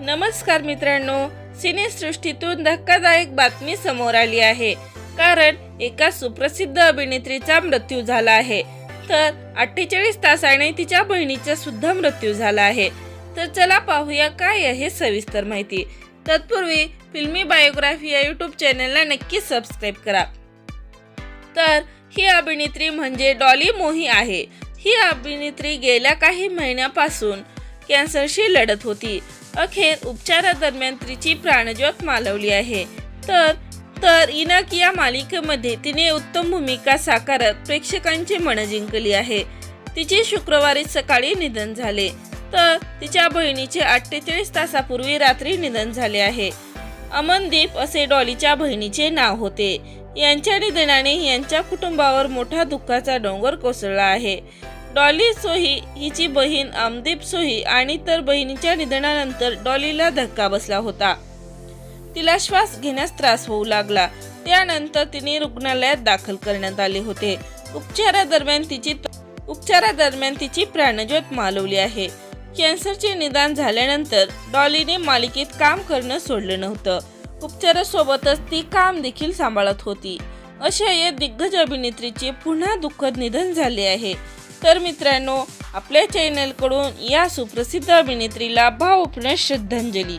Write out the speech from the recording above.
नमस्कार मित्रांनो सिनेसृष्टीतून धक्कादायक बातमी समोर आली आहे. कारण एका सुप्रसिद्ध अभिनेत्रीचा मृत्यू झाला आहे. तर अठ्ठेचाळीस तासाने तिच्या बहिणीचा सुद्धा मृत्यू झाला आहे. तर चला पाहूया काय आहे सविस्तर माहिती. तत्पूर्वी फिल्मी बायोग्राफी या यूट्यूब चॅनलला नक्की सबस्क्राईब करा. तर ही अभिनेत्री म्हणजे डॉली मोही आहे. ही अभिनेत्री गेल्या काही महिन्यापासून कॅन्सरशी लढत होती. अखेर उपचारादरम्यान तिची प्राणज्योत मालवली आहे. तर तर इनक या मालिकेमध्ये तिने उत्तम भूमिका साकारत प्रेक्षकांची मन जिंकली आहे. तिचे शुक्रवारी सकाळी निधन झाले. तर तिच्या बहिणीचे अठ्ठेचाळीस तासापूर्वी रात्री निधन झाले आहे. अमनदीप असे डॉलीच्या बहिणीचे नाव होते. यांच्या निधनाने यांच्या कुटुंबावर मोठा दुःखाचा डोंगर कोसळला आहे. डॉली सोही हिची बहीण अमदीप सोही आणि तर बहिणीच्या निधनानंतर डॉलीला धक्का बसला होता. तिला श्वास घेण्यास त्रास होऊ लागला. त्यानंतर तिने रुग्णालयात दाखल करण्यात आले होते. उपचारादरम्यान तिची उपचारादरम्यान तिची प्राणज्योत मालवली आहे. कॅन्सरचे निदान झाल्यानंतर डॉलीने मालिकेत काम करणं सोडलं नव्हतं. उपचारासोबतच ती काम देखील सांभाळत होती. अशा या दिग्गज अभिनेत्रीचे पुन्हा दुःखद निधन झाले आहे. तर मित्रांनो आपल्या चॅनलकडून या सुप्रसिद्ध अभिनेत्रीला भावपूर्ण श्रद्धांजली.